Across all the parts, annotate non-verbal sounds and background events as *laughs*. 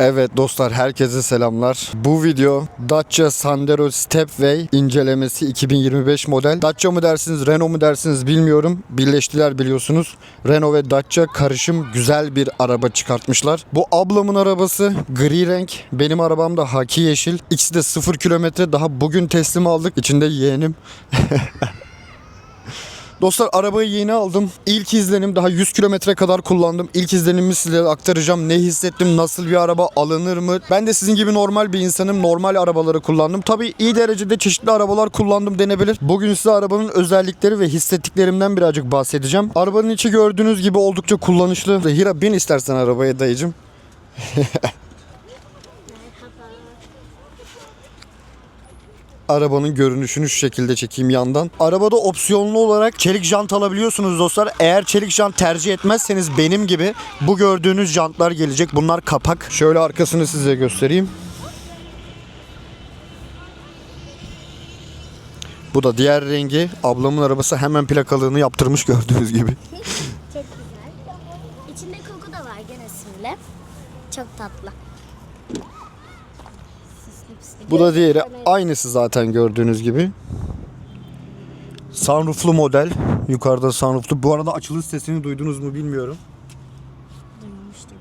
Evet dostlar herkese selamlar. Bu video Dacia Sandero Stepway incelemesi 2025 model. Dacia mı dersiniz Renault mu dersiniz bilmiyorum. Birleştiler biliyorsunuz. Renault ve Dacia karışım güzel bir araba çıkartmışlar. Bu ablamın arabası gri renk. Benim arabam da haki yeşil. İkisi de 0 kilometre. Daha bugün teslim aldık. İçinde yeğenim. *laughs* Dostlar arabayı yeni aldım. İlk izlenim daha 100 kilometre kadar kullandım. İlk izlenimimi size aktaracağım. Ne hissettim, nasıl bir araba alınır mı? Ben de sizin gibi normal bir insanım. Normal arabaları kullandım. Tabii iyi derecede çeşitli arabalar kullandım denebilir. Bugün size arabanın özellikleri ve hissettiklerimden birazcık bahsedeceğim. Arabanın içi gördüğünüz gibi oldukça kullanışlı. Hira bin istersen arabaya dayıcım. *laughs* Arabanın görünüşünü şu şekilde çekeyim yandan. Arabada opsiyonlu olarak çelik jant alabiliyorsunuz dostlar. Eğer çelik jant tercih etmezseniz benim gibi bu gördüğünüz jantlar gelecek. Bunlar kapak. Şöyle arkasını size göstereyim. Bu da diğer rengi. Ablamın arabası hemen plakalığını yaptırmış gördüğünüz gibi. *laughs* Çok güzel. İçinde koku da var gene simli. Çok tatlı. Bu da diğeri. Aynısı zaten gördüğünüz gibi. Sunrooflu model. Yukarıda sunrooflu. Bu arada açılış sesini duydunuz mu bilmiyorum. Duymamıştım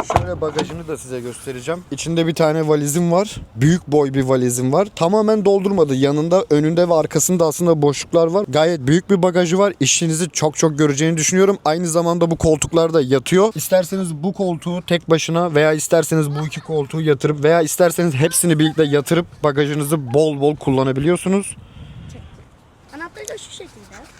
ben. Şöyle bagajını da size göstereceğim. İçinde bir tane valizim var. Büyük boy bir valizim var. Tamamen doldurmadı. Yanında, önünde ve arkasında aslında boşluklar var. Gayet büyük bir bagajı var. İşinizi çok çok göreceğini düşünüyorum. Aynı zamanda bu koltuklarda yatıyor. İsterseniz bu koltuğu tek başına veya isterseniz bu iki koltuğu yatırıp veya isterseniz hepsini birlikte yatırıp bagajınızı bol bol kullanabiliyorsunuz. Anahtarı da şu şekilde.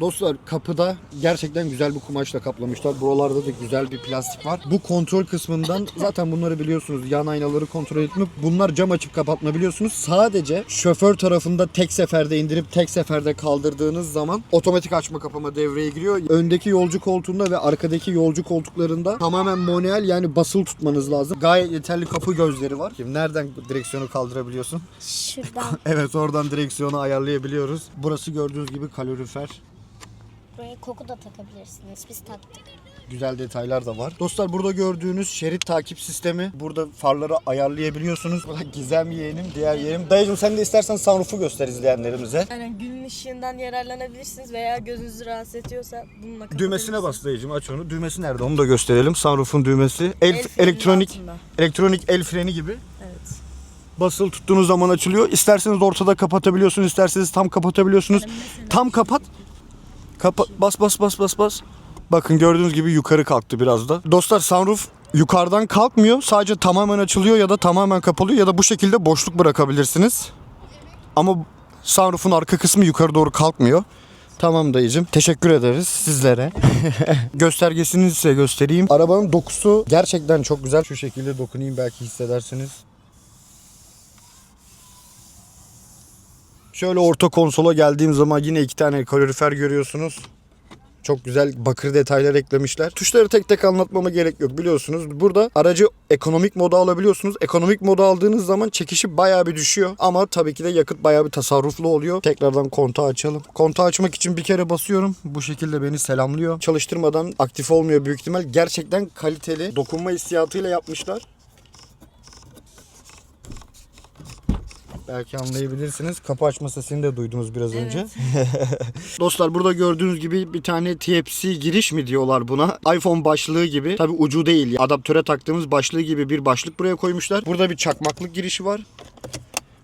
Dostlar kapıda gerçekten güzel bir kumaşla kaplamışlar. Buralarda da güzel bir plastik var. Bu kontrol kısmından *laughs* zaten bunları biliyorsunuz. Yan aynaları kontrol etmek. Bunlar cam açıp kapatma biliyorsunuz. Sadece şoför tarafında tek seferde indirip tek seferde kaldırdığınız zaman otomatik açma kapama devreye giriyor. Öndeki yolcu koltuğunda ve arkadaki yolcu koltuklarında tamamen manuel yani basılı tutmanız lazım. Gayet yeterli kapı gözleri var. Şimdi nereden direksiyonu kaldırabiliyorsun? Şuradan *laughs* Evet oradan direksiyonu ayarlayabiliyoruz. Burası gördüğünüz gibi kalorifer. Buraya koku da takabilirsiniz. Biz taktık. Güzel detaylar da var. Dostlar burada gördüğünüz şerit takip sistemi. Burada farları ayarlayabiliyorsunuz. Bu da Gizem yeğenim, diğer yeğenim. Dayıcım sen de istersen sunroof'u göster izleyenlerimize. Aynen günün ışığından yararlanabilirsiniz veya gözünüzü rahatsız ediyorsa bununla Düğmesine bas dayıcım aç onu. Düğmesi nerede onu da gösterelim. Sunroof'un düğmesi. El, El elektronik altında. elektronik el freni gibi. Evet. Basılı tuttuğunuz zaman açılıyor. İsterseniz ortada kapatabiliyorsunuz, isterseniz tam kapatabiliyorsunuz. Tam kapat. Kapa bas bas bas bas bas. Bakın gördüğünüz gibi yukarı kalktı biraz da. Dostlar sunroof yukarıdan kalkmıyor. Sadece tamamen açılıyor ya da tamamen kapalıyor ya da bu şekilde boşluk bırakabilirsiniz. Ama sunroof'un arka kısmı yukarı doğru kalkmıyor. Tamam dayıcım. Teşekkür ederiz sizlere. *laughs* Göstergesini size göstereyim. Arabanın dokusu gerçekten çok güzel. Şu şekilde dokunayım belki hissedersiniz. Şöyle orta konsola geldiğim zaman yine iki tane kalorifer görüyorsunuz. Çok güzel bakır detaylar eklemişler. Tuşları tek tek anlatmama gerek yok biliyorsunuz. Burada aracı ekonomik moda alabiliyorsunuz. Ekonomik moda aldığınız zaman çekişi bayağı bir düşüyor. Ama tabii ki de yakıt bayağı bir tasarruflu oluyor. Tekrardan kontağı açalım. Kontağı açmak için bir kere basıyorum. Bu şekilde beni selamlıyor. Çalıştırmadan aktif olmuyor büyük ihtimal. Gerçekten kaliteli dokunma hissiyatıyla yapmışlar. Belki anlayabilirsiniz. Kapı açma sesini de duydunuz biraz önce. *laughs* Dostlar burada gördüğünüz gibi bir tane Type-C giriş mi diyorlar buna. iPhone başlığı gibi. Tabi ucu değil. Adaptöre taktığımız başlığı gibi bir başlık buraya koymuşlar. Burada bir çakmaklık girişi var.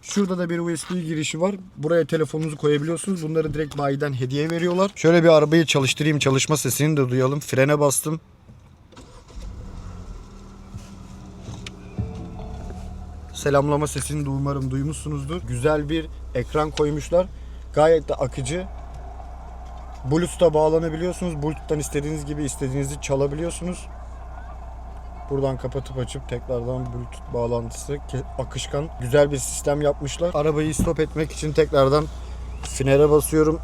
Şurada da bir USB girişi var. Buraya telefonunuzu koyabiliyorsunuz. Bunları direkt bayiden hediye veriyorlar. Şöyle bir arabayı çalıştırayım. Çalışma sesini de duyalım. Frene bastım. Selamlama sesini de umarım duymuşsunuzdur. Güzel bir ekran koymuşlar. Gayet de akıcı. Bluetooth'a bağlanabiliyorsunuz. Bluetooth'tan istediğiniz gibi istediğinizi çalabiliyorsunuz. Buradan kapatıp açıp tekrardan Bluetooth bağlantısı akışkan güzel bir sistem yapmışlar. Arabayı stop etmek için tekrardan frene basıyorum.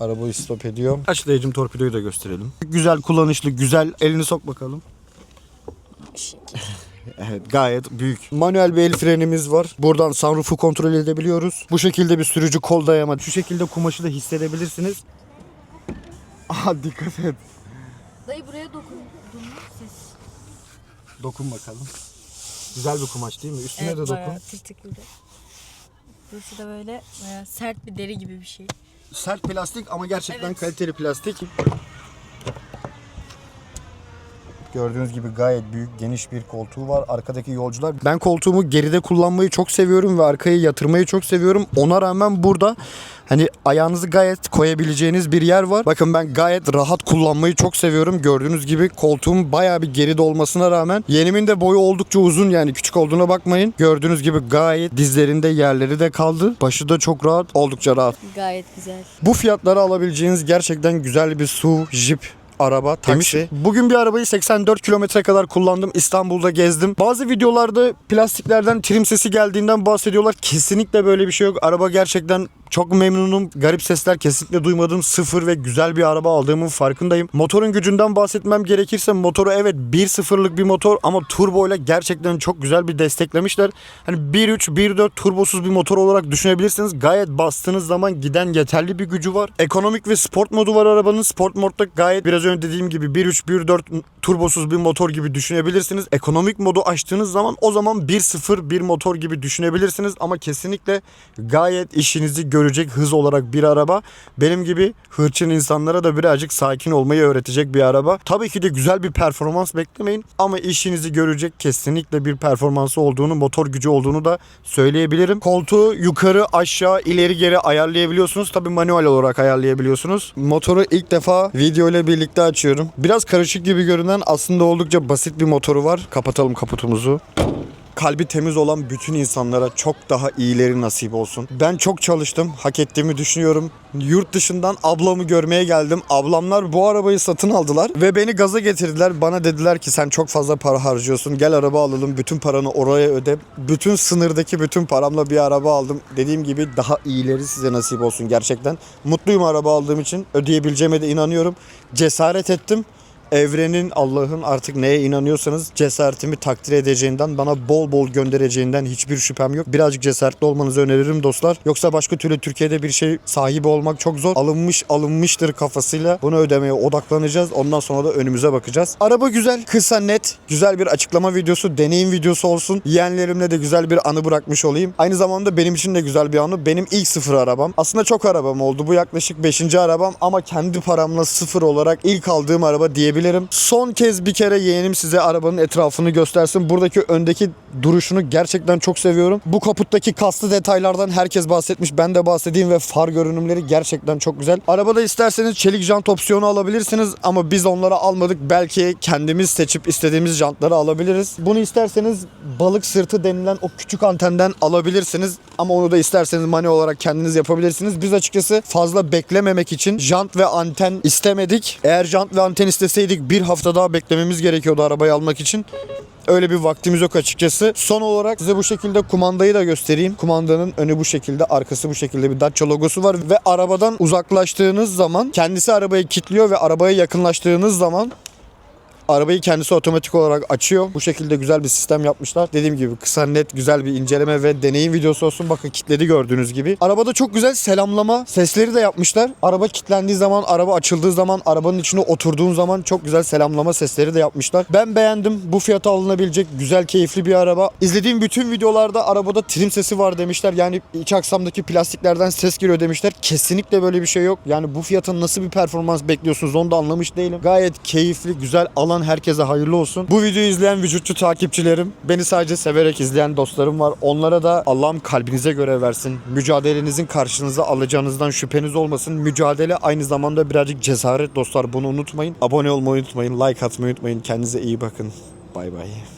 Arabayı stop ediyor. Açlayıcım torpidoyu da gösterelim. Güzel kullanışlı, güzel. Elini sok bakalım. Evet gayet büyük. Manuel bir el frenimiz var. Buradan sunroof'u kontrol edebiliyoruz. Bu şekilde bir sürücü kol dayama. Şu şekilde kumaşı da hissedebilirsiniz. Aha dikkat et. Dayı buraya dokundun ses. Dokun bakalım. Güzel bir kumaş değil mi? Üstüne de dokun. tırtıklı da. Burası da böyle bayağı sert bir deri gibi bir şey. Sert plastik ama gerçekten Evet. kaliteli plastik. Gördüğünüz gibi gayet büyük, geniş bir koltuğu var. Arkadaki yolcular. Ben koltuğumu geride kullanmayı çok seviyorum ve arkaya yatırmayı çok seviyorum. Ona rağmen burada hani ayağınızı gayet koyabileceğiniz bir yer var. Bakın ben gayet rahat kullanmayı çok seviyorum. Gördüğünüz gibi koltuğum bayağı bir geride olmasına rağmen yenimin de boyu oldukça uzun yani küçük olduğuna bakmayın. Gördüğünüz gibi gayet dizlerinde yerleri de kaldı. Başı da çok rahat, oldukça rahat. Gayet güzel. Bu fiyatlara alabileceğiniz gerçekten güzel bir SUV, Jeep araba, taksi. Bugün bir arabayı 84 kilometre kadar kullandım. İstanbul'da gezdim. Bazı videolarda plastiklerden trim sesi geldiğinden bahsediyorlar. Kesinlikle böyle bir şey yok. Araba gerçekten çok memnunum. Garip sesler kesinlikle duymadım. Sıfır ve güzel bir araba aldığımın farkındayım. Motorun gücünden bahsetmem gerekirse motoru evet 1.0'lık bir motor ama turbo ile gerçekten çok güzel bir desteklemişler. Hani 1.3, 1.4 turbosuz bir motor olarak düşünebilirsiniz. Gayet bastığınız zaman giden yeterli bir gücü var. Ekonomik ve sport modu var arabanın. Sport modda gayet biraz önce dediğim gibi 1.3, 1.4 turbosuz bir motor gibi düşünebilirsiniz. Ekonomik modu açtığınız zaman o zaman 1.0 bir motor gibi düşünebilirsiniz ama kesinlikle gayet işinizi görecek hız olarak bir araba. Benim gibi hırçın insanlara da birazcık sakin olmayı öğretecek bir araba. Tabii ki de güzel bir performans beklemeyin ama işinizi görecek kesinlikle bir performansı olduğunu, motor gücü olduğunu da söyleyebilirim. Koltuğu yukarı, aşağı, ileri geri ayarlayabiliyorsunuz. Tabii manuel olarak ayarlayabiliyorsunuz. Motoru ilk defa video ile birlikte açıyorum. Biraz karışık gibi görünen aslında oldukça basit bir motoru var. Kapatalım kaputumuzu kalbi temiz olan bütün insanlara çok daha iyileri nasip olsun. Ben çok çalıştım, hak ettiğimi düşünüyorum. Yurt dışından ablamı görmeye geldim. Ablamlar bu arabayı satın aldılar ve beni gaza getirdiler. Bana dediler ki sen çok fazla para harcıyorsun. Gel araba alalım. Bütün paranı oraya öde. Bütün sınırdaki bütün paramla bir araba aldım. Dediğim gibi daha iyileri size nasip olsun gerçekten. Mutluyum araba aldığım için. Ödeyebileceğime de inanıyorum. Cesaret ettim evrenin, Allah'ın artık neye inanıyorsanız cesaretimi takdir edeceğinden, bana bol bol göndereceğinden hiçbir şüphem yok. Birazcık cesaretli olmanızı öneririm dostlar. Yoksa başka türlü Türkiye'de bir şey sahibi olmak çok zor. Alınmış alınmıştır kafasıyla bunu ödemeye odaklanacağız. Ondan sonra da önümüze bakacağız. Araba güzel, kısa, net, güzel bir açıklama videosu, deneyim videosu olsun. Yeğenlerimle de güzel bir anı bırakmış olayım. Aynı zamanda benim için de güzel bir anı. Benim ilk sıfır arabam. Aslında çok arabam oldu. Bu yaklaşık 5. arabam ama kendi paramla sıfır olarak ilk aldığım araba diyebilirim. Son kez bir kere yeğenim size arabanın etrafını göstersin. Buradaki öndeki duruşunu gerçekten çok seviyorum. Bu kaputtaki kaslı detaylardan herkes bahsetmiş. Ben de bahsedeyim ve far görünümleri gerçekten çok güzel. Arabada isterseniz çelik jant opsiyonu alabilirsiniz ama biz onları almadık. Belki kendimiz seçip istediğimiz jantları alabiliriz. Bunu isterseniz balık sırtı denilen o küçük antenden alabilirsiniz. Ama onu da isterseniz mani olarak kendiniz yapabilirsiniz. Biz açıkçası fazla beklememek için jant ve anten istemedik. Eğer jant ve anten isteseydik bir hafta daha beklememiz gerekiyordu arabayı almak için. Öyle bir vaktimiz yok açıkçası. Son olarak size bu şekilde kumandayı da göstereyim. Kumandanın önü bu şekilde, arkası bu şekilde bir Dacia logosu var ve arabadan uzaklaştığınız zaman kendisi arabayı kilitliyor ve arabaya yakınlaştığınız zaman Arabayı kendisi otomatik olarak açıyor. Bu şekilde güzel bir sistem yapmışlar. Dediğim gibi kısa net güzel bir inceleme ve deneyim videosu olsun. Bakın kitledi gördüğünüz gibi. Arabada çok güzel selamlama sesleri de yapmışlar. Araba kilitlendiği zaman, araba açıldığı zaman, arabanın içine oturduğun zaman çok güzel selamlama sesleri de yapmışlar. Ben beğendim. Bu fiyata alınabilecek güzel, keyifli bir araba. İzlediğim bütün videolarda arabada trim sesi var demişler. Yani iç aksamdaki plastiklerden ses geliyor demişler. Kesinlikle böyle bir şey yok. Yani bu fiyatın nasıl bir performans bekliyorsunuz onu da anlamış değilim. Gayet keyifli, güzel alan herkese hayırlı olsun. Bu videoyu izleyen vücutçu takipçilerim, beni sadece severek izleyen dostlarım var. Onlara da Allah'ım kalbinize göre versin. Mücadelenizin karşınıza alacağınızdan şüpheniz olmasın. Mücadele aynı zamanda birazcık cesaret dostlar. Bunu unutmayın. Abone olmayı unutmayın. Like atmayı unutmayın. Kendinize iyi bakın. Bay bay.